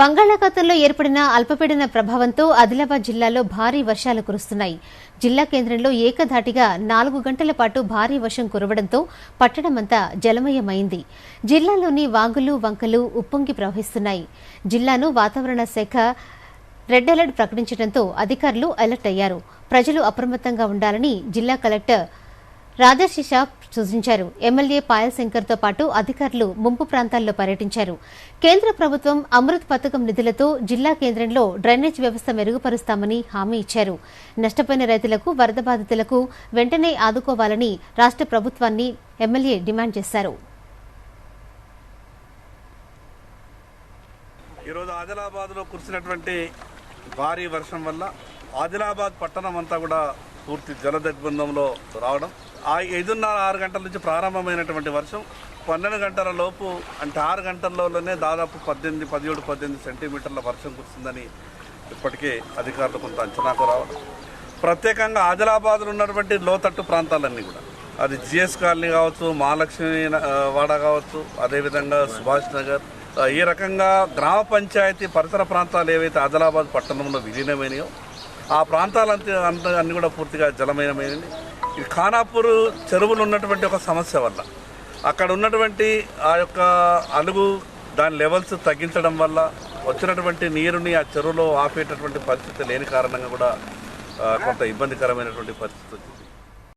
బంగాళాఖాతంలో ఏర్పడిన అల్పపీడన ప్రభావంతో ఆదిలాబాద్ జిల్లాలో భారీ వర్షాలు కురుస్తున్నాయి. జిల్లా కేంద్రంలో ఏకధాటిగా నాలుగు గంటల పాటు భారీ వర్షం కురవడంతో పట్టణమంతా జలమయమైంది. జిల్లాలోని వాగులు వంకలు ఉప్పొంగి ప్రవహిస్తున్నాయి. జిల్లాను వాతావరణ శాఖ రెడ్ అలర్ట్ ప్రకటించడంతో అధికారులు అలర్ట్ అయ్యారు. ప్రజలు అప్రమత్తంగా ఉండాలని జిల్లా కలెక్టర్ రాజశిష సూచించారు. ఎమ్మెల్యే పాయల్ శంకర్తో పాటు అధికారులు ముంపు ప్రాంతాల్లో పర్యటించారు. కేంద్ర ప్రభుత్వం అమృత్ పథకం నిధులతో జిల్లా కేంద్రంలో డ్రైనేజ్ వ్యవస్థ మెరుగుపరుస్తామని హామీ ఇచ్చారు. నష్టపోయిన రైతులకు వరద బాధితులకు వెంటనే ఆదుకోవాలని రాష్ట్ర ప్రభుత్వాన్ని ఎమ్మెల్యే డిమాండ్ చేశారు. ఈరోజు ఆదిలాబాద్లో కురిసినటువంటి భారీ వర్షం వల్ల ఆదిలాబాద్ పట్టణం అంతా కూడా పూర్తి జలదగ్బంధంలో రావడం. ఆ ఐదున్నర ఆరు గంటల నుంచి ప్రారంభమైనటువంటి వర్షం పన్నెండు గంటల లోపు అంటే ఆరు గంటల్లోనే దాదాపు పద్దెనిమిది పదిహేడు పద్దెనిమిది సెంటీమీటర్ల వర్షం కురిసిందని ఇప్పటికే అధికారులు కొంత అంచనాకు రావడం. ప్రత్యేకంగా ఆదిలాబాద్లో ఉన్నటువంటి లోతట్టు ప్రాంతాలన్నీ కూడా. అది జిఎస్ కాలనీ కావచ్చు మహాలక్ష్మి వాడ కావచ్చు అదేవిధంగా సుభాష్ నగర్. ఈ రకంగా గ్రామ పంచాయతీ పరిసర ప్రాంతాలు ఏవైతే ఆదిలాబాద్ పట్టణంలో విలీనమైనయో ఆ ప్రాంతాలంతా అంత అన్ని కూడా పూర్తిగా జలమయమైనవి. ఇది ఖానాపూర్ చెరువులు ఉన్నటువంటి ఒక సమస్య వల్ల అక్కడ ఉన్నటువంటి ఆ యొక్క అలుగు దాని లెవెల్స్ తగ్గించడం వల్ల వచ్చినటువంటి నీరుని ఆ చెరువులో ఆపేటటువంటి పరిస్థితి లేని కారణంగా కూడా కొంత ఇబ్బందికరమైనటువంటి పరిస్థితి వచ్చింది.